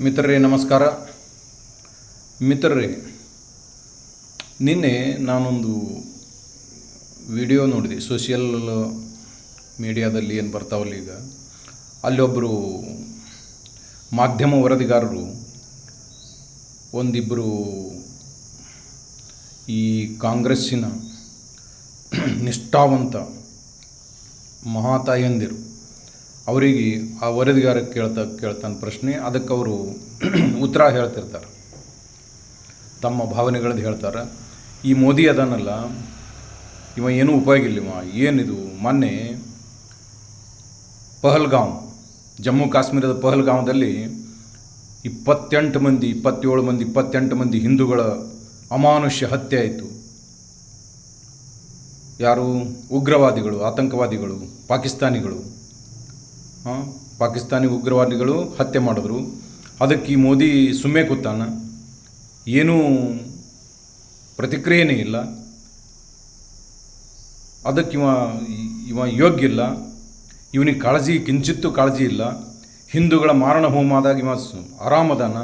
ಮಿತ್ರರೇ, ನಮಸ್ಕಾರ. ಮಿತ್ರರೇ, ನಿನ್ನೆ ನಾನೊಂದು ವಿಡಿಯೋ ನೋಡಿದೆ. ಸೋಷಿಯಲ್ ಮೀಡಿಯಾದಲ್ಲಿ ಏನು ಬರ್ತಾವಲ್ಲ ಈಗ. ಅಲ್ಲೊಬ್ಬರು ಮಾಧ್ಯಮ ವರದಿಗಾರರು ಒಂದಿಬ್ಬರು ಈ ಕಾಂಗ್ರೆಸ್ಸಿನ ನಿಷ್ಠಾವಂತ ಮಹಾತಾಯಂದಿರು ಅವರಿಗೆ ಆ ವರದಿಗಾರ ಕೇಳ್ತಾ, ಕೇಳ್ತಾನೆ ಪ್ರಶ್ನೆ, ಅದಕ್ಕೆ ಅವರು ಉತ್ತರ ಹೇಳ್ತಿರ್ತಾರೆ. ತಮ್ಮ ಭಾವನೆಗಳದ್ದು ಹೇಳ್ತಾರೆ. ಈ ಮೋದಿ ಅದಾನಲ್ಲ, ಇವ ಏನೂ ಉಪಯೋಗ ಇಲ್ಲ ಇವ ಏನಿದು, ಮೊನ್ನೆ ಪಹಲ್ಗಾಂವ್ ಜಮ್ಮು ಕಾಶ್ಮೀರದ ಪಹಲ್ಗಾಂವ್ದಲ್ಲಿ ಇಪ್ಪತ್ತೆಂಟು ಮಂದಿ, ಇಪ್ಪತ್ತೇಳು ಮಂದಿ, ಇಪ್ಪತ್ತೆಂಟು ಮಂದಿ ಹಿಂದೂಗಳ ಅಮಾನುಷ್ಯ ಹತ್ಯೆ ಆಯಿತು. ಯಾರು? ಉಗ್ರವಾದಿಗಳು, ಆತಂಕವಾದಿಗಳು, ಪಾಕಿಸ್ತಾನಿಗಳು. ಪಾಕಿಸ್ತಾನಿ ಉಗ್ರವಾದಿಗಳು ಹತ್ಯೆ ಮಾಡಿದ್ರು. ಅದಕ್ಕೆ ಈ ಮೋದಿ ಸುಮ್ಮನೆ ಕೂತಾನ. ಏನೂ ಪ್ರತಿಕ್ರಿಯೆನೇ ಇಲ್ಲ. ಅದಕ್ಕೆ ಇವ ಇವ ಯೋಗ್ಯ ಇಲ್ಲ. ಇವನಿಗೆ ಕಾಳಜಿ, ಕಿಂಚಿತ್ತೂ ಕಾಳಜಿ ಇಲ್ಲ. ಹಿಂದೂಗಳ ಮಾರಣ ಹೋಮ ಆದಾಗ ಇವ ಆರಾಮದಾನ.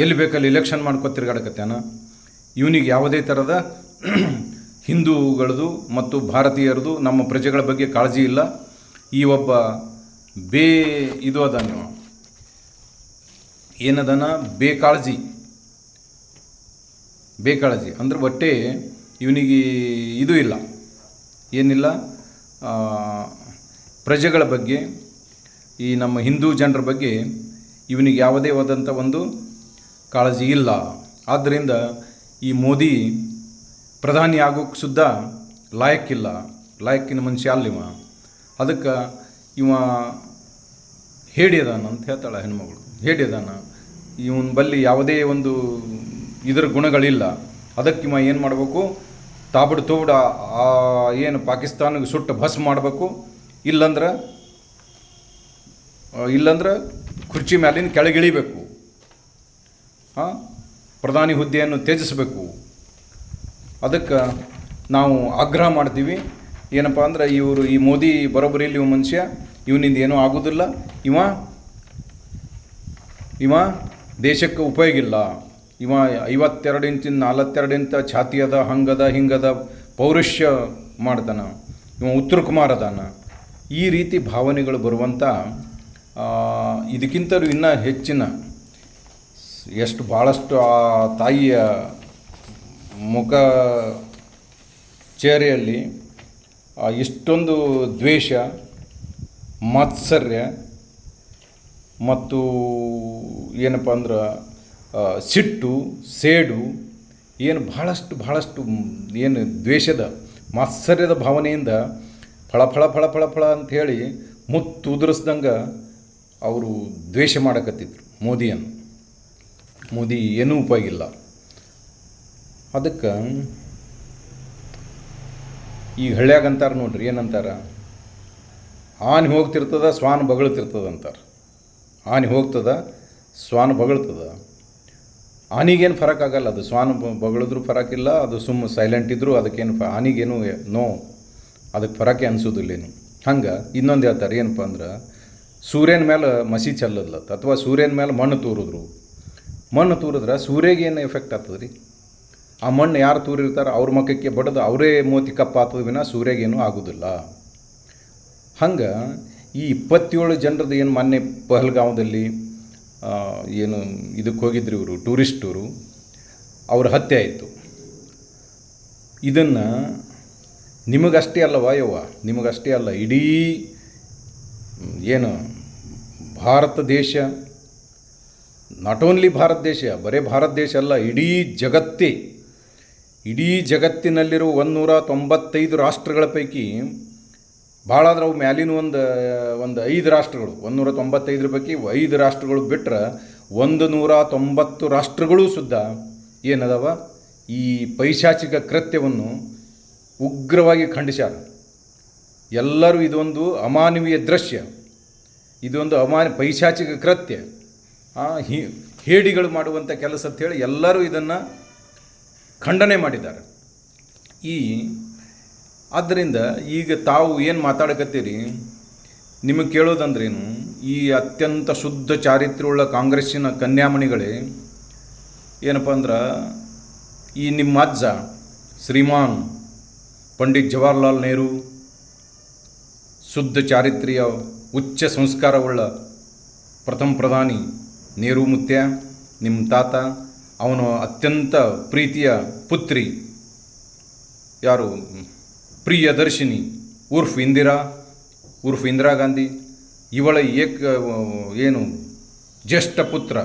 ಎಲ್ಲಿ ಬೇಕಲ್ಲಿ ಇಲೆಕ್ಷನ್ ಮಾಡ್ಕೊ ತಿರ್ಗಾಡಕತ್ತಾನ. ಇವನಿಗೆ ಯಾವುದೇ ಥರದ ಹಿಂದೂಗಳದು ಮತ್ತು ಭಾರತೀಯರದು ನಮ್ಮ ಪ್ರಜೆಗಳ ಬಗ್ಗೆ ಕಾಳಜಿ ಇಲ್ಲ. ಈ ಒಬ್ಬ ಬೇ ಇದು ಅದ ನೀವು ಏನದನ? ಬೇಕಾಳಜಿ. ಬೇಕಾಳಜಿ. ಅಂದ್ರೆ ಒಟ್ಟೆ ಇವನಿಗೆ ಇದು ಇಲ್ಲ. ಏನಿಲ್ಲ? ಪ್ರಜೆಗಳ ಬಗ್ಗೆ, ಈ ನಮ್ಮ ಹಿಂದೂ ಜನರ ಬಗ್ಗೆ ಇವನಿಗೆ ಯಾವುದೇ ಆದಂಥ ಒಂದು ಕಾಳಜಿ ಇಲ್ಲ. ಆದ್ದರಿಂದ ಈ ಮೋದಿ ಪ್ರಧಾನಿ ಆಗೋಕ್ಕೆ ಸುದ್ದ ಲಾಯಕ್ಕಿಲ್ಲ. ಲಾಯಕ್ಕಿನ ಮನುಷ್ಯ ಅಲ್ಲಿವ. ಅದಕ್ಕೆ ಇವ ಹೇಡಿಯದಾನ ಅಂತ ಹೇಳ್ತಾಳೆ ಹೆಣ್ಮಗಳು. ಹೇಡಿಯದಾನ. ಇವನ ಬಲ್ಲಿ ಯಾವುದೇ ಒಂದು ಇದರ ಗುಣಗಳಿಲ್ಲ. ಅದಕ್ಕೆ ಇವ ಏನು ಮಾಡಬೇಕು? ತಾಬಡು ತೋಬಡ ಆ ಏನು ಪಾಕಿಸ್ತಾನಿಗೆ ಸುಟ್ಟು ಭಸ್ ಮಾಡಬೇಕು. ಇಲ್ಲಂದ್ರೆ ಇಲ್ಲಂದ್ರೆ ಕುರ್ಚಿ ಮ್ಯಾಲಿನ ಕೆಳಗಿಳಿಬೇಕು. ಹಾಂ ಪ್ರಧಾನಿ ಹುದ್ದೆಯನ್ನು ತ್ಯಜಿಸಬೇಕು. ಅದಕ್ಕೆ ನಾವು ಆಗ್ರಹ ಮಾಡ್ತೀವಿ. ಏನಪ್ಪ ಅಂದ್ರೆ ಇವರು ಈ ಮೋದಿ ಬರೋಬ್ಬರಿ ಇಲ್ಲಿ ಇವ ಮನುಷ್ಯ, ಇವನಿಂದ ಏನೂ ಆಗೋದಿಲ್ಲ. ಇವ ಇವ ದೇಶಕ್ಕೆ ಉಪಯೋಗ ಇಲ್ಲ. ಇವ ಐವತ್ತೆರಡು ಇಂಚಿನ ನಲವತ್ತೆರಡು ಇಂಚ ಛಾತಿ ಅದ, ಹಂಗದ, ಹಿಂಗದ ಪೌರುಷ್ಯ ಮಾಡ್ತಾನ. ಇವ ಉತ್ತರ ಕುಮಾರ್ ಈ ರೀತಿ ಭಾವನೆಗಳು ಬರುವಂಥ ಇದಕ್ಕಿಂತಲೂ ಇನ್ನೂ ಹೆಚ್ಚಿನ ಎಷ್ಟು ಭಾಳಷ್ಟು ಆ ತಾಯಿಯ ಮುಖ, ಚೇರೆಯಲ್ಲಿ ಇಷ್ಟೊಂದು ದ್ವೇಷ, ಮಾತ್ಸರ್ಯ ಮತ್ತು ಏನಪ್ಪ ಅಂದ್ರೆ ಸಿಟ್ಟು, ಸೇಡು ಏನು ಭಾಳಷ್ಟು ಭಾಳಷ್ಟು ಏನು ದ್ವೇಷದ, ಮಾತ್ಸರ್ಯದ ಭಾವನೆಯಿಂದ ಫಳ ಫಳ ಫಳ ಫಳ ಫಳ ಅಂಥೇಳಿ ಮುತ್ತು ಉದುರಿಸ್ದಂಗೆ ಅವರು ದ್ವೇಷ ಮಾಡಕತ್ತಿದ್ರು ಮೋದಿಯನ್ನು. ಮೋದಿ ಏನೂ ಉಪಯೋಗ ಇಲ್ಲ. ಅದಕ್ಕೆ ಈಗ ಹಳ್ಳ್ಯಾಗ ಅಂತಾರೆ ನೋಡ್ರಿ, ಏನಂತಾರ? ಆನೆ ಹೋಗ್ತಿರ್ತದ, ಸ್ವಾನ್ ಬಗಳ್ತಿರ್ತದ ಅಂತಾರೆ. ಆನೆ ಹೋಗ್ತದ, ಸ್ವಾನ್ ಬಗಳ್ತದ. ಆನಿಗೇನು ಫರಕ್ ಆಗಲ್ಲ ಅದು ಸ್ವಾನ್ ಬಗಳಿದ್ರೂ ಫರಕ್ ಇಲ್ಲ ಅದು ಸುಮ್ಮ ಸೈಲೆಂಟ್ ಇದ್ದರೂ ಅದಕ್ಕೇನು ಆನಿಗೇನು ನೋ ಅದಕ್ಕೆ ಫರಕೆ ಅನಿಸೋದಿಲ್ಲೇನು. ಹಂಗೆ ಇನ್ನೊಂದು ಹೇಳ್ತಾರೆ, ಏನಪ್ಪ ಅಂದ್ರೆ, ಸೂರ್ಯನ ಮೇಲೆ ಮಸಿ ಚೆಲ್ಲದ್ಲತ್ತ ಅಥವಾ ಸೂರ್ಯನ ಮೇಲೆ ಮಣ್ಣು ತೂರಿದ್ರು. ಮಣ್ಣು ತೂರಿದ್ರೆ ಸೂರ್ಯಗೆ ಏನು ಎಫೆಕ್ಟ್ ಆಗ್ತದೆ ರೀ ಆ ಮಣ್ಣು ಯಾರು ತೂರಿರ್ತಾರೆ ಅವ್ರ ಮುಖಕ್ಕೆ ಬಡದು ಅವರೇ ಮೋತಿ ಕಪ್ಪಾತದ ವಿನ ಸೂರ್ಯಗೇನು ಆಗೋದಿಲ್ಲ. ಹಂಗೆ ಈ ಇಪ್ಪತ್ತೇಳು ಜನರದ್ದು ಏನು ಮೊನ್ನೆ ಪಹಲ್ಗಾಂವದಲ್ಲಿ ಏನು ಇದಕ್ಕೆ ಹೋಗಿದ್ರು ಇವರು, ಟೂರಿಸ್ಟರು, ಅವ್ರ ಹತ್ಯೆ ಆಯಿತು. ಇದನ್ನು ನಿಮಗಷ್ಟೇ ಅಲ್ಲವಾ ಯವ್ವ? ನಿಮಗಷ್ಟೇ ಅಲ್ಲ, ಇಡೀ, ಏನು ಭಾರತ ದೇಶ ನಾಟ್ ಓನ್ಲಿ ಭಾರತ ದೇಶ, ಬರೇ ಭಾರತ ದೇಶ ಅಲ್ಲ, ಇಡೀ ಜಗತ್ತೇ ಇಡೀ ಜಗತ್ತಿನಲ್ಲಿರುವ ಒಂದುನೂರ ತೊಂಬತ್ತೈದು ರಾಷ್ಟ್ರಗಳ ಪೈಕಿ ಭಾಳ ಆದ್ರೆ ಅವು ಮ್ಯಾಲಿನ ಒಂದು ಒಂದು ಐದು ರಾಷ್ಟ್ರಗಳು. ಒಂದುನೂರ ತೊಂಬತ್ತೈದರ ಪೈಕಿ ಐದು ರಾಷ್ಟ್ರಗಳು ಬಿಟ್ಟರೆ ಒಂದು ನೂರ ತೊಂಬತ್ತು ರಾಷ್ಟ್ರಗಳು ಸುದ್ದ ಏನದವ? ಈ ಪೈಶಾಚಿಕ ಕೃತ್ಯವನ್ನು ಉಗ್ರವಾಗಿ ಖಂಡಿಸ್ಯಾರ. ಎಲ್ಲರೂ ಇದೊಂದು ಅಮಾನವೀಯ ದೃಶ್ಯ. ಇದೊಂದು ಅಮಾನ, ಪೈಶಾಚಿಕ ಕೃತ್ಯ. ಹೇಡಿಗಳು ಮಾಡುವಂಥ ಕೆಲಸ ಅಂತೇಳಿ ಎಲ್ಲರೂ ಇದನ್ನು ಖಂಡನೆ ಮಾಡಿದ್ದಾರೆ. ಈ, ಆದ್ದರಿಂದ ಈಗ ತಾವು ಏನು ಮಾತಾಡಕತ್ತೀರಿ? ನಿಮಗೆ ಕೇಳೋದಂದ್ರೇನು, ಈ ಅತ್ಯಂತ ಶುದ್ಧ ಚಾರಿತ್ರ್ಯವುಳ್ಳ ಕಾಂಗ್ರೆಸ್ಸಿನ ಕನ್ಯಾಮಣಿಗಳೇ, ಏನಪ್ಪ ಅಂದ್ರೆ, ಈ ನಿಮ್ಮ ಅಜ್ಜ ಶ್ರೀಮಾನ್ ಪಂಡಿತ್ ಜವಾಹರ್ಲಾಲ್ ನೆಹರು, ಶುದ್ಧ ಚಾರಿತ್ರ್ಯ, ಉಚ್ಚ ಸಂಸ್ಕಾರವುಳ್ಳ ಪ್ರಥಮ ಪ್ರಧಾನಿ ನೆಹರು ಮುತ್ಯ, ನಿಮ್ಮ ತಾತ ಅವನು ಅತ್ಯಂತ ಪ್ರೀತಿಯ ಪುತ್ರಿ. ಯಾರು? ಪ್ರಿಯದರ್ಶಿನಿ. ಉರ್ಫ್ ಇಂದಿರಾ. ಉರ್ಫ್ ಇಂದಿರಾ ಗಾಂಧಿ. ಇವಳ ಏಕ, ಏನು? ಜ್ಯೇಷ್ಠ ಪುತ್ರ.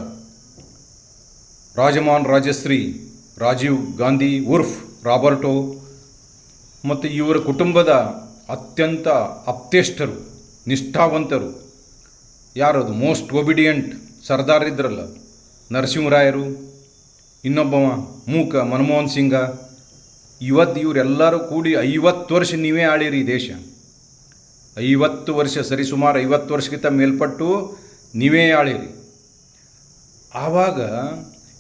ರಾಜಮಾನ್ ರಾಜಶ್ರೀ. ರಾಜೀವ್ ಗಾಂಧಿ, ಉರ್ಫ್ ರಾಬರ್ಟೋ. ಮತ್ತು ಇವರ ಕುಟುಂಬದ ಅತ್ಯಂತ ಅಪ್ತೇಷ್ಠರು ನಿಷ್ಠಾವಂತರು. ಯಾರದು? ಮೋಸ್ಟ್ ಒಬಿಡಿಯಂಟ್ ಸರ್ದಾರ್ ಇದ್ರಲ್ಲ, ನರಸಿಂಹರಾಯರು. ಇನ್ನೊಬ್ಬವ, ಮೂಕ, ಮನಮೋಹನ್ ಸಿಂಗ. ಇವತ್ತು ಇವರೆಲ್ಲರೂ ಕೂಡಿ ಐವತ್ತು ವರ್ಷ ನೀವೇ ಆಳಿರಿ ದೇಶ. ಐವತ್ತು ವರ್ಷ, ಸರಿಸುಮಾರು ಐವತ್ತು ವರ್ಷಕ್ಕಿಂತ ಮೇಲ್ಪಟ್ಟು ನೀವೇ ಆಳಿರಿ. ಆವಾಗ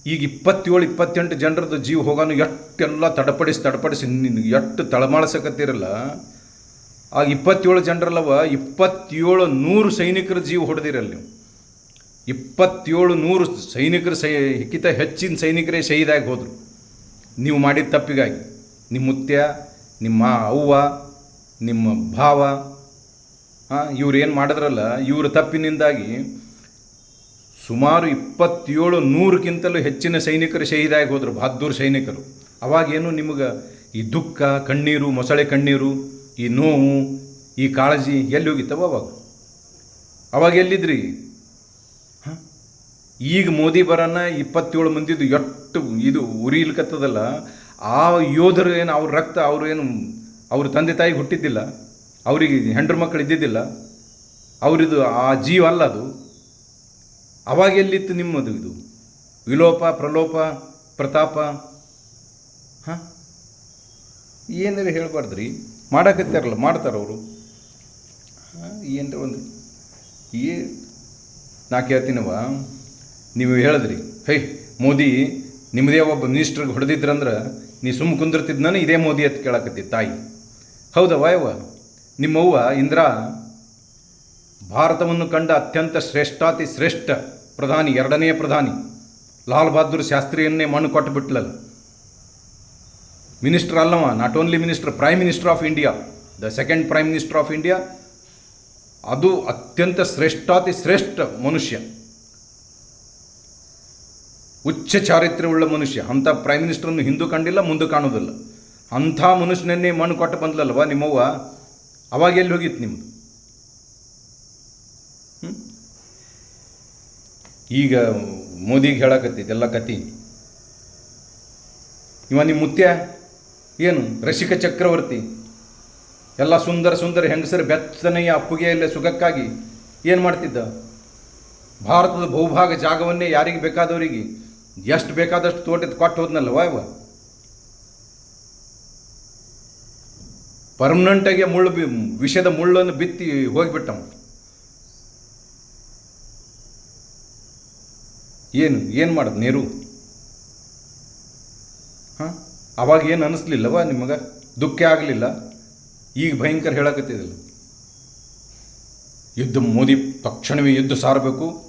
ಈಗ ಇಪ್ಪತ್ತೇಳು, ಇಪ್ಪತ್ತೆಂಟು ಜನರದ್ದು ಜೀವ ಹೋಗಾನು ಎಷ್ಟೆಲ್ಲ ತಡಪಡಿಸಿ ತಡಪಡಿಸಿ ನಿನ್ಗೆ ಎಷ್ಟು ತಳಮಾಡ್ಸಕತ್ತಿರಲ್ಲ ಆಗ ಇಪ್ಪತ್ತೇಳು ಜನರಲ್ಲವ ಇಪ್ಪತ್ತೇಳು ನೂರು ಸೈನಿಕರ ಜೀವ ಹೊಡೆದಿರಲ್ಲ ನೀವು. ಇಪ್ಪತ್ತೇಳು ನೂರು ಸೈನಿಕರು ಸೈ ಕಿತ ಹೆಚ್ಚಿನ ಸೈನಿಕರೇ ಶಹೀದಾಗಿ ಹೋದರು. ನೀವು ಮಾಡಿದ ತಪ್ಪಿಗಾಗಿ. ನಿಮ್ಮ ಮುತ್ಯ, ನಿಮ್ಮ ಅವ್ವ, ನಿಮ್ಮ ಭಾವ ಇವ್ರು ಏನು ಮಾಡಿದ್ರಲ್ಲ, ಇವ್ರ ತಪ್ಪಿನಿಂದಾಗಿ ಸುಮಾರು ಇಪ್ಪತ್ತೇಳು ನೂರಕ್ಕಿಂತಲೂ ಹೆಚ್ಚಿನ ಸೈನಿಕರು ಶಹೀದಾಗಿ ಹೋದರು, ಬಹದ್ದೂರು ಸೈನಿಕರು. ಅವಾಗೇನು ನಿಮಗೆ ಈ ದುಃಖ, ಕಣ್ಣೀರು, ಮೊಸಳೆ ಕಣ್ಣೀರು, ಈ ನೋವು, ಈ ಕಾಳಜಿ ಎಲ್ಲಿ ಹೋಗಿತ್ತವ ಅವಾಗ? ಅವಾಗ ಎಲ್ಲಿದ್ರಿ? ಈಗ ಮೋದಿ ಬರೋಣ ಇಪ್ಪತ್ತೇಳು ಮಂದಿದು ಎಷ್ಟು ಇದು ಉರಿಲಿಕತ್ತದಲ್ಲ, ಆ ಯೋಧರು ಏನು ಅವ್ರ ರಕ್ತ ಅವರು ಏನು ಅವ್ರ ತಂದೆ ತಾಯಿ ಹುಟ್ಟಿದ್ದಿಲ್ಲ, ಅವರಿಗೆ ಹೆಂಡ್ರು ಮಕ್ಕಳು ಇದ್ದಿದ್ದಿಲ್ಲ, ಅವರಿದು ಆ ಜೀವ ಅಲ್ಲ ಅದು. ಅವಾಗ ಎಲ್ಲಿತ್ತು ನಿಮ್ಮದು ಇದು? ವಿಲೋಪ, ಪ್ರಲೋಪ, ಪ್ರತಾಪ? ಹಾಂ? ಏನಾರು ಹೇಳಬಾರ್ದ್ರಿ? ಮಾಡಕತ್ತಾರಲ್ಲ ಮಾಡ್ತಾರೆ ಅವರು. ಏನರ ಒಂದು ಏ, ನಾ ಕೇಳ್ತೀನವ ನೀವು ಹೇಳಿದ್ರಿ. ಹೇ, ಮೋದಿ ನಿಮ್ಮದೇ ಒಬ್ಬ ಮಿನಿಸ್ಟ್ರಿಗೆ ಹೊಡೆದಿದ್ರಂದ್ರೆ ನೀ ಸುಮ್ಮ ಕುಂದಿರ್ತಿದ್ನ ಇದೇ ಮೋದಿ ಅಂತ ಕೇಳಕತ್ತಿ, ತಾಯಿ. ಹೌದವ ಯವ್ವ ನಿಮ್ಮವ್ವ ಇಂದಿರಾ ಭಾರತವನ್ನು ಕಂಡ ಅತ್ಯಂತ ಶ್ರೇಷ್ಠಾತಿ ಶ್ರೇಷ್ಠ ಪ್ರಧಾನಿ, ಎರಡನೇ ಪ್ರಧಾನಿ. ಲಾಲ್ ಬಹದ್ದೂರ್ ಶಾಸ್ತ್ರಿಯನ್ನೇ ಮಣ್ಣು ಕೊಟ್ಟು ಬಿಟ್ಲಲ್ಲ. ಮಿನಿಸ್ಟರ್ ಅಲ್ಲವ, not only minister, prime minister of India. The second prime minister of India. ಅದು ಅತ್ಯಂತ ಶ್ರೇಷ್ಠಾತಿ ಶ್ರೇಷ್ಠ ಮನುಷ್ಯ. ಉಚ್ಚ ಚಾರಿತ್ರ್ಯವುಳ್ಳ ಮನುಷ್ಯ. ಅಂಥ ಪ್ರೈಮ್ ಮಿನಿಸ್ಟರನ್ನು ಹಿಂದೂ ಕಂಡಿಲ್ಲ, ಮುಂದೆ ಕಾಣೋದಿಲ್ಲ. ಅಂಥ ಮನುಷ್ಯನನ್ನೇ ಮಣ್ಣು ಕೊಟ್ಟು ಬಂದ್ಲಲ್ವ ನಿಮ್ಮವ್ವ? ಅವಾಗ ಎಲ್ಲಿ ಹೋಗಿತ್ತು ನಿಮ್ಮದು ಈಗ ಮೋದಿಗೆ ಹೇಳಕತ್ತೈತೆ ಎಲ್ಲ ಕತಿ ಇವ ನಿಮ್ಮ ಮುತ್ಯ? ಏನು, ರಸಿಕ ಚಕ್ರವರ್ತಿ? ಎಲ್ಲ ಸುಂದರ ಸುಂದರ ಹೆಂಗಸರು ಬೆತ್ತನೆಯ ಅಪ್ಪುಗೆಯಲ್ಲೇ ಸುಖಕ್ಕಾಗಿ ಏನು ಮಾಡ್ತಿದ್ದ? ಭಾರತದ ಬಹುಭಾಗ ಜಾಗವನ್ನೇ ಯಾರಿಗೆ ಬೇಕಾದವರಿಗೆ? ಎಷ್ಟು ಬೇಕಾದಷ್ಟು ತೋಟದ ಕೊಟ್ಟು ಹೋದ್ನಲ್ಲ ಇವ? ಪರ್ಮನೆಂಟಾಗಿ ಮುಳ್ಳು ಬಿ ವಿಷದ ಮುಳ್ಳನ್ನು ಬಿತ್ತಿ ಹೋಗಿಬಿಟ್ಟ ಏನು ಏನು ಮಾಡೋದು ನೀರು? ಹಾಂ? ಅವಾಗ ಏನು ಅನ್ನಿಸ್ಲಿಲ್ಲವ ನಿಮಗೆ? ದುಃಖ ಆಗಲಿಲ್ಲ? ಈಗ ಭಯಂಕರ ಹೇಳಕತ್ತಿದಿಲ್ಲ. ಯುದ್ಧ ಮೋದಿ ತಕ್ಷಣವೇ ಯುದ್ಧ ಸಾರಬೇಕು.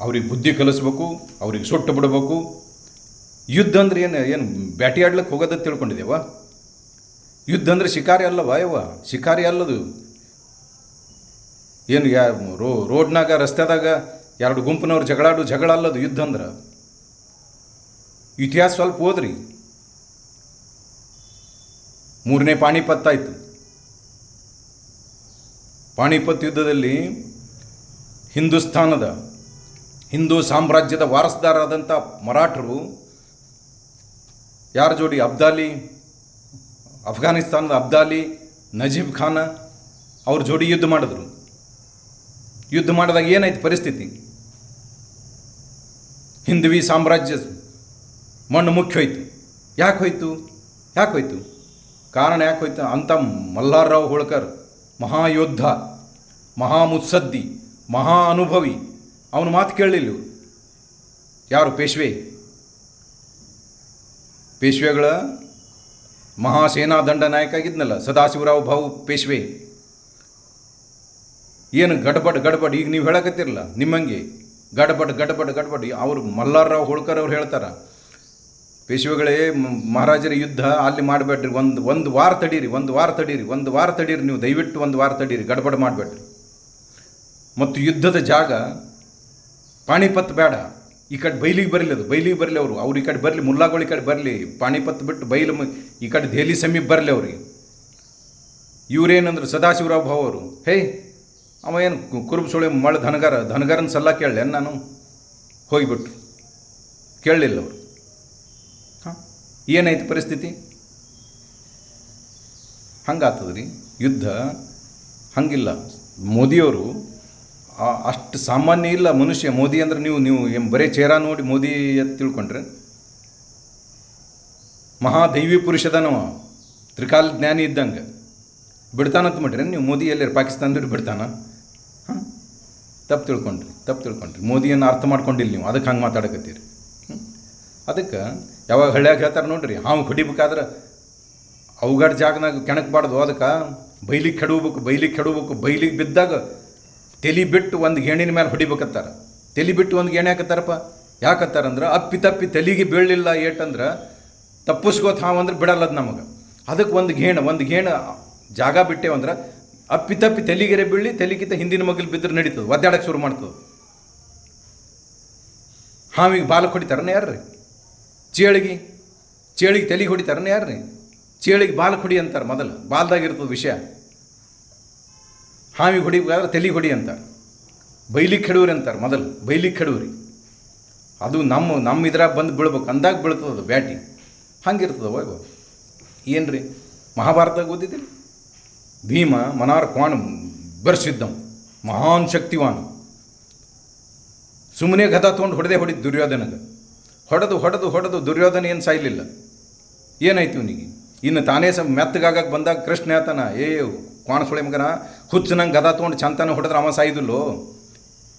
ಅವ್ರಿಗೆ ಬುದ್ಧಿ ಕಲಿಸ್ಬೇಕು, ಅವ್ರಿಗೆ ಸುಟ್ಟು ಬಿಡಬೇಕು. ಯುದ್ಧ ಅಂದ್ರೆ ಏನು ಏನು ಬ್ಯಾಟಿ ಆಡ್ಲಿಕ್ಕೆ ಹೋಗೋದ ತಿಳ್ಕೊಂಡಿದ್ದೇವ? ಯುದ್ಧ ಅಂದ್ರೆ ಶಿಕಾರಿ ಅಲ್ಲವ ಯವ್ವ? ಶಿಕಾರಿ ಅಲ್ಲದು. ಏನು ಯಾ ರೋ ರೋಡ್ನಾಗ, ರಸ್ತೆದಾಗ ಎರಡು ಗುಂಪಿನವ್ರು ಜಗಳಾಡು ಜಗಳ ಅಲ್ಲದು ಯುದ್ಧ ಅಂದ್ರೆ. ಇತಿಹಾಸ ಸ್ವಲ್ಪ ಓದ್ರಿ. ಮೂರನೇ ಪಾಣಿಪತ್ ಆಯಿತು ಪಾಣಿಪತ್ ಯುದ್ಧದಲ್ಲಿ ಹಿಂದೂಸ್ತಾನದ ಹಿಂದೂ ಸಾಮ್ರಾಜ್ಯದ ವಾರಸ್ದಾರರಾದಂಥ ಮರಾಠರು, ಯಾರ ಜೋಡಿ? ಅಬ್ದಾಲಿ, ಅಫ್ಘಾನಿಸ್ತಾನದ ಅಬ್ದಾಲಿ, ನಜೀಬ್ ಖಾನ, ಅವ್ರ ಜೋಡಿ ಯುದ್ಧ ಮಾಡಿದ್ರು. ಯುದ್ಧ ಮಾಡಿದಾಗ ಏನಾಯ್ತು ಪರಿಸ್ಥಿತಿ? ಹಿಂದವಿ ಸಾಮ್ರಾಜ್ಯ ಮಣ್ಣು ಮುಖ್ಯ ಹೋಯ್ತು. ಯಾಕೆ ಹೋಯ್ತು? ಯಾಕೆ ಹೋಯ್ತು? ಕಾರಣ ಯಾಕೆ ಹೋಯ್ತು? ಅಂತ ಮಲ್ಲಾರ್ರಾವ್ ಹೋಳ್ಕರ್, ಮಹಾಯೋದ್ಧ, ಮಹಾಮುತ್ಸದ್ದಿ ಮಹಾ ಅನುಭವಿ ಅವನ ಮಾತು ಕೇಳಲಿಲ್ಲ. ಯಾರು? ಪೇಶ್ವೆ? ಪೇಶ್ವೆಗಳ ಮಹಾಸೇನಾ ದಂಡ ನಾಯಕ ಆಗಿದ್ನಲ್ಲ, ಸದಾಶಿವರಾವ್ ಭಾವು ಪೇಶ್ವೆ. ಏನು ಗಡಬಡ್ ಗಡಬಡ್, ಈಗ ನೀವು ಹೇಳಕತ್ತಿರಲ್ಲ, ನಿಮ್ಮಂಗೆ? ಗಡಬಡ್ ಗಡಬಡ್ ಗಡಬಡ್, ಅವರು ಮಲ್ಲಾರರಾವ್ ಹೋಳ್ಕರ್ ಅವ್ರು ಹೇಳ್ತಾರ. ಪೇಶ್ವೆಗಳೇ ಮಹಾರಾಜರ ಯುದ್ಧ ಅಲ್ಲಿ ಮಾಡಬೇಡ್ರಿ, ಒಂದು ಒಂದು ವಾರ ತಡೀರಿ, ಒಂದು ವಾರ ತಡೀರಿ, ಒಂದು ವಾರ ತಡೀರಿ, ನೀವು ದಯವಿಟ್ಟು ಒಂದು ವಾರ ತಡೀರಿ, ಗಡಬಡ ಮಾಡಬೇಡ್ರಿ. ಮತ್ತು ಯುದ್ಧದ ಜಾಗ ಪಾಣಿಪತ್ ಬೇಡ. ಈ ಕಡೆ ಬೈಲಿಗೆ ಬರಲಿ ಅದು, ಬೈಲಿಗೆ ಬರಲಿ ಅವರು. ಅವ್ರು ಈ ಕಡೆ ಬರಲಿ, ಮುಲ್ಲಾಗಳು ಈ ಕಡೆ ಬರಲಿ ಪಾಣಿಪತ್ ಬಿಟ್ಟು ಬೈಲು ಈ ಕಡೆ ದೆಹಲಿ ಸಮೀಪ ಬರಲಿ ಅವ್ರಿಗೆ. ಇವರೇನಂದ್ರೆ ಸದಾಶಿವರಾವ್ ಭಾವ್ ಅವರು. ಹೇ, ಅವ ಏನು ಕುರುಬ ಸುಳಿ ಮಳ ಧನಗಾರ, ಧನಗಾರನ ಸಲ್ಲ ಕೇಳಲೆ ನಾನು? ಹೋಗಿಬಿಟ್ರು. ಕೇಳಲಿಲ್ಲ ಅವರು. ಹಾಂ, ಏನಾಯ್ತು ಪರಿಸ್ಥಿತಿ? ಹಂಗಾಗ್ತದೆ ರೀ ಯುದ್ಧ ಹಂಗಿಲ್ಲ. ಮೋದಿಯವರು ಅಷ್ಟು ಸಾಮಾನ್ಯ ಇಲ್ಲ ಮನುಷ್ಯ. ಮೋದಿ ಅಂದ್ರೆ ನೀವು ನೀವು ಬರೀ ಚೇರ ನೋಡಿ ಮೋದಿ ಅಂತ ತಿಳ್ಕೊಂಡ್ರೆ? ಮಹಾದೈವಿ ಪುರುಷದನವ ತ್ರಿಕಾಲ ಜ್ಞಾನಿ ಇದ್ದಂಗೆ. ಬಿಡ್ತಾನಂತ ಮಾಡ್ರಿ ನೀವು ಮೋದಿ ಎಲ್ಲಾರು ಪಾಕಿಸ್ತಾನದವ್ರು ಬಿಡ್ತಾನ? ಹಾಂ? ತಪ್ಪು ತಿಳ್ಕೊಂಡ್ರಿ ತಪ್ಪು ತಿಳ್ಕೊಂಡ್ರಿ. ಮೋದಿಯನ್ನು ಅರ್ಥ ಮಾಡ್ಕೊಂಡಿಲ್ಲ ನೀವು, ಅದಕ್ಕೆ ಹಂಗೆ ಮಾತಾಡಕತ್ತೀರಿ? ಅದಕ್ಕೆ ಯಾವಾಗ ಹಳ್ಳ್ಯಾಗ ಹೇಳ್ತಾರೆ ನೋಡ್ರಿ, ಹಾವು ಹೊಡಿಬೇಕಾದ್ರೆ ಅವಘಡ ಜಾಗನಾಗ ಕೆಣಕ್ಬಾರ್ದು. ಅದಕ್ಕೆ ಬೈಲಿಗೆ ಕೆಡಬೇಕು ಬೈಲಿಗೆ ಕೆಡಬೇಕು ಬೈಲಿಗೆ ಬಿದ್ದಾಗ ತಲೆ ಬಿಟ್ಟು ಒಂದು ಗೇಣಿನ ಮೇಲೆ ಹೊಡಿಬೇಕತ್ತಾರ. ತಲೆ ಬಿಟ್ಟು ಒಂದು ಗೇಣೆ ಹಾಕತ್ತಾರಪ್ಪ. ಯಾಕತ್ತಾರಂದ್ರೆ ಅಪ್ಪಿ ತಪ್ಪಿ ತಲೆಗೆ ಬೀಳಲಿಲ್ಲ ಏಟಂದ್ರೆ ತಪ್ಪಿಸ್ಕೋತ ಬಿಡಲ್ಲ ಅದು ನಮಗೆ. ಅದಕ್ಕೆ ಒಂದು ಗೇಣ ಒಂದು ಗೇಣ ಜಾಗ ಬಿಟ್ಟೇವಂದ್ರೆ ಅಪ್ಪಿ ತಪ್ಪಿ ತಲೆಗೆರೆ ಬೀಳಿ ತಲೆಗಿಂತ ಹಿಂದಿನ ಮಗಲ್ ಬಿದ್ದರೆ ನಡೀತದೆ ಒದ್ದಾಡಕ್ಕೆ ಶುರು ಮಾಡ್ತದೆ. ಹಾವಿಗೆ ಬಾಲ ಹೊಡಿತಾರನ ಯಾರ್ರಿ? ಚೇಳಿಗೆ ಚೇಳಿಗೆ ತಲೆಗೆ ಹೊಡಿತಾರನ ಯಾರ್ರಿ? ಚೇಳಿಗೆ ಬಾಲ ಹೊಡಿ ಅಂತಾರೆ ಮೊದಲು ಬಾಲ್ದಾಗಿರ್ತದೆ ವಿಷಯ. ಹಾವಿಗೆ ಹೊಡಿಬೇಕಾದ್ರೆ ತಲೆ ಹೊಡಿ ಅಂತಾರೆ. ಬೈಲಿಕ್ಕೆ ಕೆಡುವ್ರಿ ಅಂತಾರೆ ಮೊದಲು ಬೈಲಿಕ್ಕೆ ಕೆಡುವ್ರಿ ಅದು ನಮ್ಮ ನಮ್ಮ ಇದ್ರಾಗ ಬಂದು ಬೀಳ್ಬೇಕು, ಅಂದಾಗ ಬೀಳ್ತದೆ ಅದು ಬ್ಯಾಟಿ. ಹಂಗಿರ್ತದೆ ಅವಾಗ ಏನು ರೀ ಮಹಾಭಾರತ ಓದಿದ್ರಿ ಭೀಮ, ಮನಾರ್ ಕ್ವಾಣ ಬೆರ್ಸಿದ್ದವ್. ಮಹಾನ್ ಶಕ್ತಿವಾನ. ಸುಮ್ಮನೆ ಗದ ತೊಗೊಂಡು ಹೊಡೆದೇ ಹೊಡಿತು ದುರ್ಯೋಧನಗೆ. ಹೊಡೆದು ಹೊಡೆದು ಹೊಡೆದು ದುರ್ಯೋಧನ ಏನು ಸಾಯಲಿಲ್ಲ. ಏನಾಯ್ತು ಇವನಿಗೆ? ಇನ್ನು ತಾನೇ ಸ ಮೆತ್ತಗಾಗಕ್ಕೆ ಬಂದಾಗ ಕೃಷ್ಣ ಹೇಳ್ತಾನ ಏ ಕ್ವಾಣ ಸುಳೆ ಮಗನ ಹುಚ್ಚು ನಂಗೆ ಗದ ತೊಗೊಂಡು ಚಂತನ ಹೊಡೆದ್ರೆ ಅವ ಸಾಯ್ದಿಲ್ಲೋ?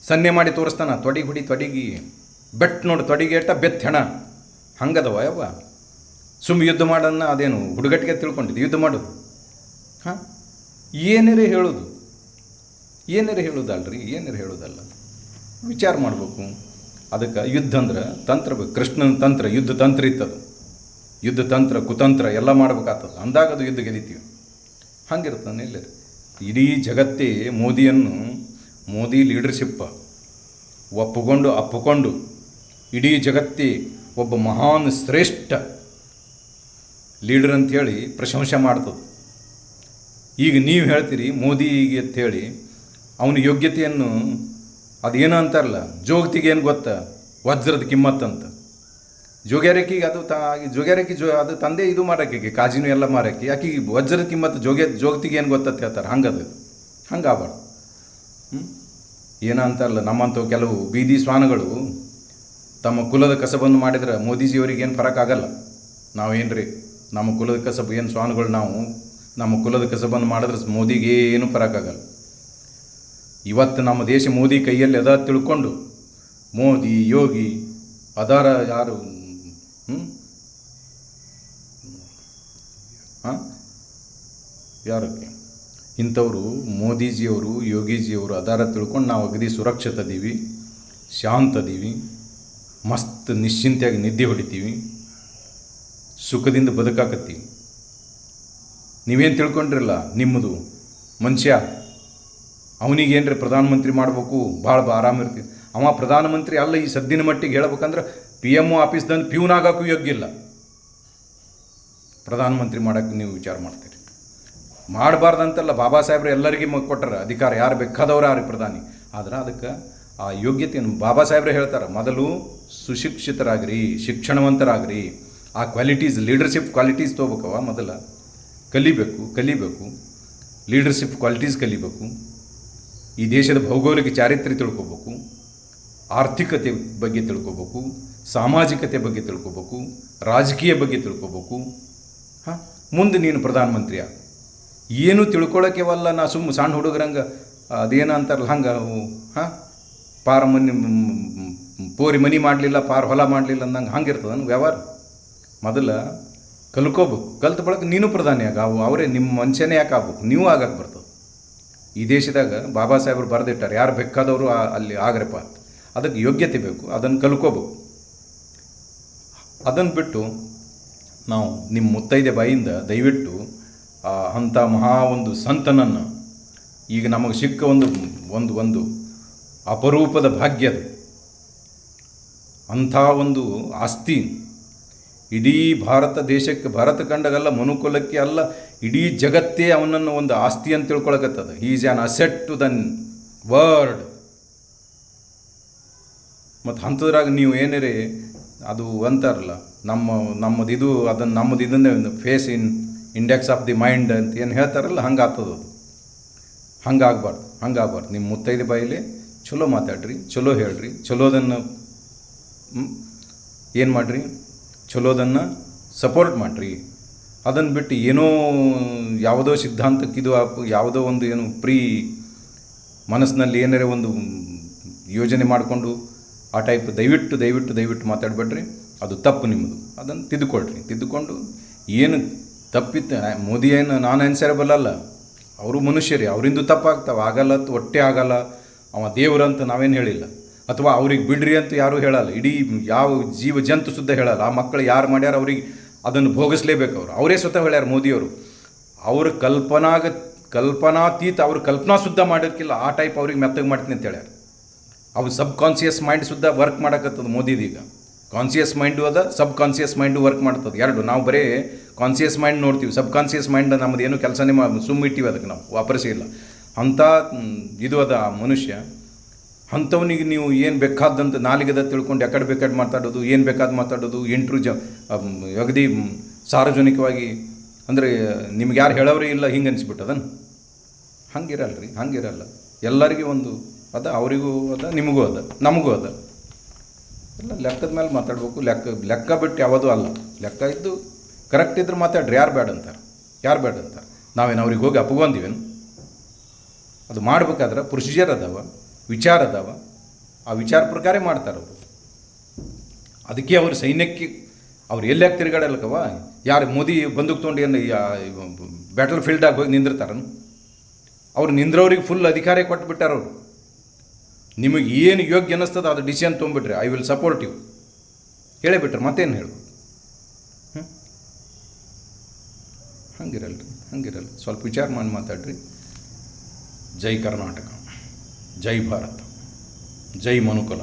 ಸನ್ನೆ ಮಾಡಿ ತೋರಿಸ್ತಾನ ತೊಡಿ ಹುಡಿ ತೊಡಿಗಿ. ಬೆಟ್ ನೋಡಿ, ತೊಡಿಗೆ ಏಟ ಬೆತ್ತ ಹೆಣ. ಹಂಗದವ ಯವ್ವ? ಸುಮ್ಮ ಯುದ್ಧ ಮಾಡೋಣ ಅದೇನು ಹುಡುಗಟ್ಟಿಗೆ ತಿಳ್ಕೊಂಡಿದ್ದು? ಯುದ್ಧ ಮಾಡೋದು ಹಾಂ? ಏನೇರೇ ಹೇಳೋದು? ಏನೇರೇ ಹೇಳೋದಲ್ರಿ? ಏನೇರೇ ಹೇಳೋದಲ್ಲ. ವಿಚಾರ ಮಾಡಬೇಕು. ಅದಕ್ಕೆ ಯುದ್ಧ ಅಂದ್ರೆ ತಂತ್ರ ಕೃಷ್ಣನ ತಂತ್ರ, ಯುದ್ಧ ತಂತ್ರ ಇತ್ತದು. ಯುದ್ಧ ತಂತ್ರ, ಕುತಂತ್ರ ಎಲ್ಲ ಮಾಡ್ಬೇಕಾಗ್ತದೆ ಅಂದಾಗ ಅದು ಯುದ್ಧ ಗೆದಿತೀವಿ ಹಂಗಿರ್ತಾನೆ ಇಲ್ಲ ಇಡೀ ಜಗತ್ತೇ ಮೋದಿಯನ್ನು, ಮೋದಿ ಲೀಡರ್ಶಿಪ್ಪ ಒಪ್ಪಿಕೊಂಡು, ಅಪ್ಪಿಕೊಂಡು ಇಡೀ ಜಗತ್ತೇ ಒಬ್ಬ ಮಹಾನ್, ಶ್ರೇಷ್ಠ ಲೀಡರ್ ಅಂಥೇಳಿ ಪ್ರಶಂಸೆ ಮಾಡ್ತದೆ. ಈಗ ನೀವು ಹೇಳ್ತೀರಿ, ಮೋದಿಗೆ ಅಂಥೇಳಿ ಅವನ ಯೋಗ್ಯತೆಯನ್ನು ಅದೇನು ಅಂತಾರಲ್ಲ, ಜೋಗತಿಗೆ ಏನು ಗೊತ್ತಾ? ವಜ್ರದ ಕಿಮ್ಮತ್ ಅಂತ ಜೋಗ್ಯಾರಕಿಗೆ ಅದು ತಾ ಜೋಗ್ಯಾರಕ್ಕಿ ಜೋ, ಅದು ತಂದೆ ಇದು ಮಾರಕ್ಕೆ ಕಾಜಿನೂ ಎಲ್ಲ ಮಾರಕ್ಕೆ ಆಕಿಗೆ ವಜ್ರದ ಕಿಮ್ಮತ್ತು ಜೋಗ್ಯ ಜೋಗತಿಗೆ ಏನು ಗೊತ್ತತ್ತೆ ಹೇಳ್ತಾರೆ? ಹಂಗದು ಹಂಗೆ ಆಗ್ಬಾರ್ದು ಹ್ಞೂ ಅಂತಾರಲ್ಲ ನಮ್ಮಂಥವು ಕೆಲವು ಬೀದಿ ಶ್ವಾನಗಳು, ತಮ್ಮ ಕುಲದ ಕಸಬನ್ನು ಮಾಡಿದ್ರೆ ಮೋದಿಜಿಯವರಿಗೆ ಏನು ಫರಕ್ ಆಗಲ್ಲ ನಾವೇನ್ರಿ, ನಮ್ಮ ಕುಲದ ಕಸಬು, ಏನು ಶ್ವಾನಗಳು ನಾವು, ನಮ್ಮ ಕುಲದ ಕಸಬನ್ನು ಮಾಡಿದ್ರೆ ಮೋದಿಗೆ ಏನು ಫರಕ್ ಆಗಲ್ಲ ಇವತ್ತು ನಮ್ಮ ದೇಶ ಮೋದಿ ಕೈಯಲ್ಲಿ ಅದ ತಿಳ್ಕೊಂಡು, ಮೋದಿ, ಯೋಗಿ, ಅದಾರ ಯಾರು? ಹಾಂ? ಯಾರಕ್ಕೆ? ಇಂಥವರು ಮೋದಿಜಿಯವರು, ಯೋಗೀಜಿಯವರು, ಅದಾರ ತಿಳ್ಕೊಂಡು ನಾವು ಅಗದಿ ಸುರಕ್ಷಿತದೀವಿ, ಶಾಂತದೀವಿ, ಮಸ್ತ್ ನಿಶ್ಚಿಂತೆಯಾಗಿ ನಿದ್ದೆ ಹೊಡಿತೀವಿ, ಸುಖದಿಂದ ಬದುಕಾಕತ್ತೀವಿ. ನೀವೇನು ತಿಳ್ಕೊಂಡಿರಲ್ಲ ನಿಮ್ಮದು, ಮನುಷ್ಯ, ಅವನಿಗೇನ್ರಿ ಪ್ರಧಾನಮಂತ್ರಿ ಮಾಡಬೇಕು, ಭಾಳ ಆರಾಮಿರ್ತೀವಿ ಅವ ಪ್ರಧಾನಮಂತ್ರಿ ಅಲ್ಲ, ಈ ಸದ್ದಿನ ಮಟ್ಟಿಗೆ ಹೇಳ್ಬೇಕಂದ್ರೆ ಪಿ ಎಂ ಒ ಆಫೀಸ್ದಂದು ಪ್ಯೂನ್ ಆಗೋಕ್ಕೂ ಯೋಗ್ಯ ಇಲ್ಲ ಪ್ರಧಾನಮಂತ್ರಿ ಮಾಡೋಕ್ಕೆ ನೀವು ವಿಚಾರ ಮಾಡ್ತೀರಿ. ಮಾಡಬಾರ್ದಂತಲ್ಲ ಬಾಬಾ ಸಾಹೇಬ್ರು ಎಲ್ಲರಿಗೂ ಕೊಟ್ಟರೆ. ಅಧಿಕಾರ ಯಾರು ಬೇಕಾದವ್ರು ಯಾರು ಪ್ರಧಾನಿ. ಆದ್ರೆ ಅದಕ್ಕೆ ಆ ಯೋಗ್ಯತೆಯನ್ನು ಬಾಬಾ ಸಾಹೇಬ್ರೆ ಹೇಳ್ತಾರೆ. ಮೊದಲು ಸುಶಿಕ್ಷಿತರಾಗ್ರಿ, ಶಿಕ್ಷಣವಂತರಾಗ್ರಿ. ಆ ಕ್ವಾಲಿಟೀಸ್ ಲೀಡರ್ಶಿಪ್ ಕ್ವಾಲಿಟೀಸ್ ತೊಗೋಬೇಕವ ಮೊದಲ. ಕಲಿಬೇಕು ಕಲಿಬೇಕು. ಲೀಡರ್ಶಿಪ್ ಕ್ವಾಲಿಟೀಸ್ ಕಲಿಬೇಕು. ಈ ದೇಶದ ಭೌಗೋಳಿಕ ಚಾರಿತ್ರ್ಯ ತಿಳ್ಕೊಬೇಕು. ಆರ್ಥಿಕತೆ ಬಗ್ಗೆ ತಿಳ್ಕೊಬೇಕು. ಸಾಮಾಜಿಕತೆ ಬಗ್ಗೆ ತಿಳ್ಕೊಬೇಕು, ರಾಜಕೀಯ ಬಗ್ಗೆ ತಿಳ್ಕೊಬೇಕು. ಹಾಂ? ಮುಂದೆ ನೀನು ಪ್ರಧಾನಮಂತ್ರಿಯ. ಏನು ತಿಳ್ಕೊಳಕ್ಕೆವಲ್ಲ ನಾ ಸುಮ್ಮ ಸಣ್ಣ ಹುಡುಗರಂಗೆ, ಅದೇನು ಅಂತಾರಲ್ಲ, ಹಂಗೆ ಹಾಂ? ಪಾರ ಮನಿ ಪೋರಿ ಮನಿ ಮಾಡಲಿಲ್ಲ, ಪಾರ ಹೊಲ ಮಾಡಲಿಲ್ಲ ಅಂದಂಗೆ ಹಂಗಿರ್ತದೆ ನನಗೆ ವ್ಯವಹಾರ? ಮೊದಲು ಕಲ್ಕೋಬೇಕು. ಕಲ್ತ ಬಳಕ ನೀನು ಪ್ರಧಾನಿ ಆಗ, ಅವು, ಅವರೇ ನಿಮ್ಮ ಮನುಷ್ಯನೇ ಯಾಕೆ ಆಗ್ಬೇಕು? ನೀವು ಆಗಕ್ಕೆ ಬರ್ತದೆ. ಈ ದೇಶದಾಗ ಬಾಬಾ ಸಾಹೇಬರು ಬರೆದಿಟ್ಟಾರೆ, ಯಾರು ಬೇಕಾದವರು ಅಲ್ಲಿ ಆಗ್ರಪ್ಪ ಅದಕ್ಕೆ ಯೋಗ್ಯತೆ ಬೇಕು, ಅದನ್ನು ಕಲ್ಕೋಬೇಕು. ಅದನ್ನು ಬಿಟ್ಟು ನಾವು ನಿಮ್ಮ ಮುತ್ತೈದೆ ಬಾಯಿಂದ ದಯವಿಟ್ಟು ಅಂಥ ಮಹಾ ಒಂದು ಸಂತನನ್ನು ಈಗ ನಮಗೆ ಸಿಕ್ಕ ಒಂದು ಒಂದು ಒಂದು ಅಪರೂಪದ ಭಾಗ್ಯ ಅದು. ಅಂಥ ಒಂದು ಆಸ್ತಿ ಇಡೀ ಭಾರತ ದೇಶಕ್ಕೆ, ಭಾರತ ಖಂಡಗಲ್ಲ ಮನುಕುಲಕ್ಕೆ ಅಲ್ಲ, ಇಡೀ ಜಗತ್ತೇ ಅವನನ್ನು ಒಂದು ಆಸ್ತಿ ಅಂತ ತಿಳ್ಕೊಳಕತ್ತದ. Is an asset to the world ಮತ್ತು ಅಂಥದ್ರಾಗ ನೀವು ಏನೇರಿ ಅದು ಅಂತಾರಲ್ಲ, ನಮ್ಮ, ನಮ್ಮದು ಇದು, ಅದನ್ನು ನಮ್ಮದು ಇದನ್ನೇ face in index of the mind ಅಂತ ಏನು ಹೇಳ್ತಾರಲ್ಲ ಹಂಗೆ ಆಗ್ತದ ಅದು ಹಂಗೆ ಆಗ್ಬಾರ್ದು ಹಂಗೆ ಆಗ್ಬಾರ್ದು ನಿಮ್ಮ ಮುತ್ತೈದು ಬಾಯಲ್ಲಿ ಚಲೋ ಮಾತಾಡ್ರಿ, ಚಲೋ ಹೇಳ್ರಿ, ಚಲೋದನ್ನು ಏನು ಮಾಡಿರಿ, ಚಲೋದನ್ನು ಸಪೋರ್ಟ್ ಮಾಡಿರಿ. ಅದನ್ನು ಬಿಟ್ಟು ಏನೋ ಯಾವುದೋ ಸಿದ್ಧಾಂತಕ್ಕಿದು ಯಾವುದೋ ಒಂದು ಏನು ಪ್ರೀ ಮನಸ್ಸಿನಲ್ಲಿ ಏನಾರೇ ಒಂದು ಯೋಜನೆ ಮಾಡಿಕೊಂಡು ಆ ಟೈಪ್ ದಯವಿಟ್ಟು ದಯವಿಟ್ಟು ದಯವಿಟ್ಟು ಮಾತಾಡಬೇಡ್ರಿ. ಅದು ತಪ್ಪು ನಿಮ್ಮದು. ಅದನ್ನು ತಿದ್ದುಕೊಳ್ರಿ. ತಿದ್ದುಕೊಂಡು ಏನು ತಪ್ಪಿತ್ತು ಮೋದಿ ಏನು ನಾನು ಆನ್ಸರಬಲ್ ಅಲ್ಲ ಅವರು ಮನುಷ್ಯರೇ, ಅವರಿಂದ ತಪ್ಪಾಗ್ತಾವೆ. ಆಗಲ್ಲ, ಒಟ್ಟೆ ಆಗಲ್ಲ. ಅವ ದೇವ್ರಂತ ನಾವೇನು ಹೇಳಿಲ್ಲ. ಅಥವಾ ಅವ್ರಿಗೆ ಬಿಡ್ರಿ ಅಂತ ಯಾರೂ ಹೇಳಲ್ಲ. ಇಡೀ ಯಾವ ಜೀವ ಜಂತು ಸುದ್ದ ಹೇಳಲ್ಲ. ಆ ಮಕ್ಕಳು ಯಾರು ಮಾಡ್ಯಾರ ಅವ್ರಿಗೆ ಅದನ್ನು ಭೋಗಿಸ್ಲೇಬೇಕು ಅವರು. ಅವರೇ ಸ್ವತಃ ಹೇಳ್ಯಾರ ಮೋದಿಯವರು. ಅವ್ರ ಕಲ್ಪನಾಗ, ಕಲ್ಪನಾತೀತ, ಅವ್ರ ಕಲ್ಪನಾ ಶುದ್ಧ ಮಾಡೋಕ್ಕಿಲ್ಲ ಆ ಟೈಪ್ ಅವ್ರಿಗೆ ಮೆತ್ತಗೆ ಮಾಡ್ತೀನಿ ಅಂತ ಹೇಳ್ಯಾರ. ಅವು ಸಬ್ ಕಾನ್ಸಿಯಸ್ ಮೈಂಡ್ ಸುದ್ದ ವರ್ಕ್ ಮಾಡಕತ್ತದ ಮೋದಿದೀಗ ಕಾನ್ಸಿಯಸ್ ಮೈಂಡು ಅದ ಸಬ್ ಕಾನ್ಸಿಯಸ್ ಮೈಂಡು ವರ್ಕ್ ಮಾಡ್ತದೆ ಎರಡು, ನಾವು ಬರೀ ಕಾನ್ಸಿಯಸ್ ಮೈಂಡ್ ನೋಡ್ತೀವಿ. ಸಬ್ ಕಾನ್ಸಿಯಸ್ ಮೈಂಡ್ ನಮ್ಮದು ಏನು ಕೆಲಸನೇ ಮಾ ಸುಮ್ಮಿಟ್ಟಿವಿ ಅದಕ್ಕೆ ನಾವು, ವಾಪರಿಸೇ ಇಲ್ಲ. ಅಂಥ ಇದು ಅದ ಮನುಷ್ಯ. ಅಂಥವನಿಗೆ ನೀವು ಏನು ಬೇಕಾದಂತ ನಾಲಿಗೆದ ತಿಳ್ಕೊಂಡು ಎಕಡೆ ಬೇಕಾದ್ ಮಾತಾಡೋದು, ಏನು ಬೇಕಾದ ಮಾತಾಡೋದು, ಎಂಟ್ರು ಜ ಅಗದಿ ಸಾರ್ವಜನಿಕವಾಗಿ, ಅಂದರೆ ನಿಮ್ಗೆ ಯಾರು ಹೇಳೋರೇ ಇಲ್ಲ, ಹಿಂಗೆ ಅನಿಸ್ಬಿಟ್ಟದನ್ನು ಹಂಗಿರಲ್ಲ ರೀ ಹಂಗಿರಲ್ಲ. ಎಲ್ಲರಿಗೂ ಒಂದು ಅದ ಅವರಿಗೂ ಅದ, ನಿಮಗೂ ಅದ, ನಮಗೂ ಅದ. ಎಲ್ಲ ಲೆಕ್ಕದ ಮೇಲೆ ಮಾತಾಡ್ಬೇಕು. ಲೆಕ್ಕ ಲೆಕ್ಕ ಬಿಟ್ಟು ಯಾವುದೂ ಅಲ್ಲ. ಲೆಕ್ಕ ಇದ್ದು ಕರೆಕ್ಟ್ ಇದ್ರೆ ಮಾತಾಡ್ರಿ. ಯಾರು ಬೇಡ ಅಂತಾರೆ? ಯಾರು ಬೇಡ ಅಂತಾರೆ? ನಾವೇನು ಅವ್ರಿಗೆ ಹೋಗಿ ಅಪ್ಕೊಂತೀವೇನು ಅದು ಮಾಡ್ಬೇಕಾದ್ರೆ ಪ್ರೊಸೀಜರ್ ಅದಾವ, ವಿಚಾರ ಅದಾವ. ಆ ವಿಚಾರ ಪ್ರಕಾರ ಮಾಡ್ತಾರೆ ಅವರು. ಅದಕ್ಕೆ ಅವರು ಸೈನ್ಯಕ್ಕೆ, ಅವ್ರು ಎಲ್ಲಾಕೆ ತಿರುಗಾಡಲ್ಕವ ಯಾರು ಮೋದಿ ಬಂದೂಕ್ ತೊಗೊಂಡು ಏನು ಬ್ಯಾಟಲ್ ಫೀಲ್ಡಾಗಿ ಹೋಗಿ ನಿಂದಿರ್ತಾರನು? ಅವ್ರು ನಿಂದ್ರವ್ರಿಗೆ ಫುಲ್ ಅಧಿಕಾರ ಅವರು. ನಿಮಗೆ ಏನು ಯೋಗ್ಯ ಅನ್ನಿಸ್ತದೆ ಅದು ಡಿಸಿಷನ್ ತೊಗೊಂಬಿಟ್ರಿ ಐ ವಿಲ್ ಸಪೋರ್ಟ್ ಯು. ಹೇಳಿಬಿಟ್ರೆ ಮತ್ತೇನು ಹೇಳು? ಹ್ಞೂ ಹಂಗಿರಲ್ಲ ರೀ, ಹಂಗಿರಲ್ಲ ಸ್ವಲ್ಪ ವಿಚಾರ ಮಾಡಿ ಮಾತಾಡ್ರಿ. ಜೈ ಕರ್ನಾಟಕ, ಜೈ ಭಾರತ, ಜೈ ಮನುಕುಲ.